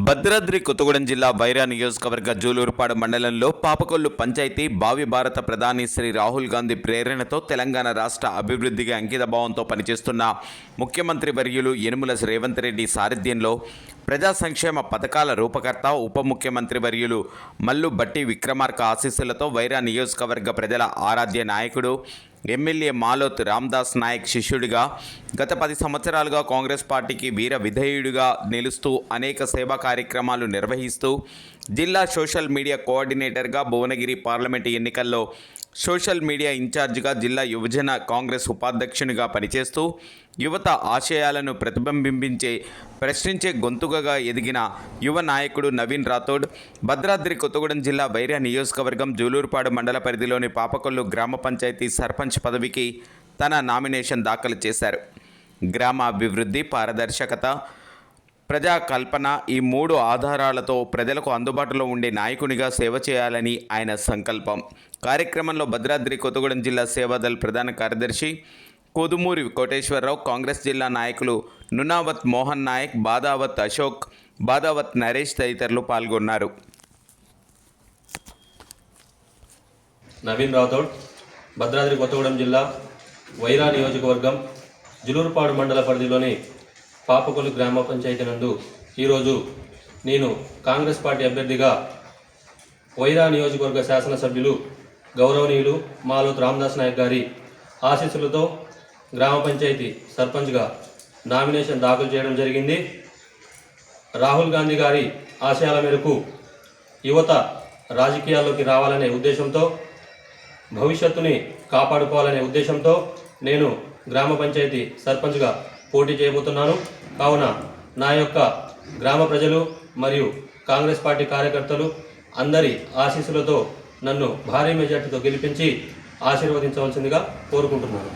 భద్రాద్రి కొత్తగూడెం జిల్లా వైరా నియోజకవర్గ జూలూరుపాడు మండలంలో పాపకొల్లు పంచాయతీ భావి భారత ప్రధాని శ్రీ రాహుల్ గాంధీ ప్రేరణతో తెలంగాణ రాష్ట్ర అభివృద్ధికి అంకితభావంతో పనిచేస్తున్న ముఖ్యమంత్రి వర్యులు యనుమల రేవంత్ రెడ్డి సారథ్యంలో ప్రజా సంక్షేమ పథకాల రూపకర్త ఉప ముఖ్యమంత్రి వర్యులు మల్లు బట్టి విక్రమార్క ఆశీస్సులతో వైరా నియోజకవర్గ ప్రజల ఆరాధ్య నాయకుడు ఎమ్మెల్యే మాలోత్ రామ్దాస్ నాయక్ శిష్యుడిగా గత పది సంవత్సరాలుగా కాంగ్రెస్ పార్టీకి వీర విధేయుడిగా నిలుస్తూ అనేక సేవా కార్యక్రమాలు నిర్వహిస్తూ జిల్లా సోషల్ మీడియా కోఆర్డినేటర్గా భువనగిరి పార్లమెంటు ఎన్నికల్లో సోషల్ మీడియా ఇన్ఛార్జిగా జిల్లా యువజన కాంగ్రెస్ ఉపాధ్యక్షునిగా పనిచేస్తూ యువత ఆశయాలను ప్రతిబింబించే ప్రశ్నించే గొంతుకగా ఎదిగిన యువ నాయకుడు నవీన్ రాథోడ్ భద్రాద్రి కొత్తగూడెం జిల్లా వైరా నియోజకవర్గం జూలూరుపాడు మండల పరిధిలోని పాపకొల్లు గ్రామ పంచాయతీ సర్పంచ్ పదవికి తన నామినేషన్ దాఖలు చేశారు. గ్రామ అభివృద్ధి పారదర్శకత ప్రజా కల్పన ఈ మూడు ఆధారాలతో ప్రజలకు అందుబాటులో ఉండే నాయకునిగా సేవ చేయాలని ఆయన సంకల్పం. కార్యక్రమంలో భద్రాద్రి కొత్తగూడెం జిల్లా సేవాదల్ ప్రధాన కార్యదర్శి కోదుమూరి కోటేశ్వరరావు కాంగ్రెస్ జిల్లా నాయకులు నునావత్ మోహన్ నాయక్ బాదావత్ అశోక్ బాదావత్ నరేష్ తదితరులు పాల్గొన్నారు. నవీన్ రాథోడ్ భద్రాద్రి కొత్తగూడెం జిల్లా వైరా నియోజకవర్గం జులూరుపాడు మండల పరిధిలోని పాపకొల్లు గ్రామ పంచాయతీ నందు ఈరోజు నేను కాంగ్రెస్ పార్టీ అభ్యర్థిగా వైరా నియోజకవర్గ శాసనసభ్యులు గౌరవనీయులు మాలోత్ రామదాస్ నాయక్ గారి ఆశీస్సులతో గ్రామ పంచాయతీ సర్పంచ్గా నామినేషన్ దాఖలు చేయడం జరిగింది. రాహుల్ గాంధీ గారి ఆశయాల మేరకు యువత రాజకీయాల్లోకి రావాలనే ఉద్దేశంతో భవిష్యత్తుని కాపాడుకోవాలనే ఉద్దేశంతో నేను గ్రామ పంచాయతీ సర్పంచ్గా పోటీ చేయబోతున్నాను కావున నా యొక్క గ్రామ ప్రజలు మరియు కాంగ్రెస్ పార్టీ కార్యకర్తలు అందరి ఆశీస్సులతో నన్ను భారీ మెజార్టీతో గెలిపించి ఆశీర్వదించవలసిందిగా కోరుకుంటున్నాను.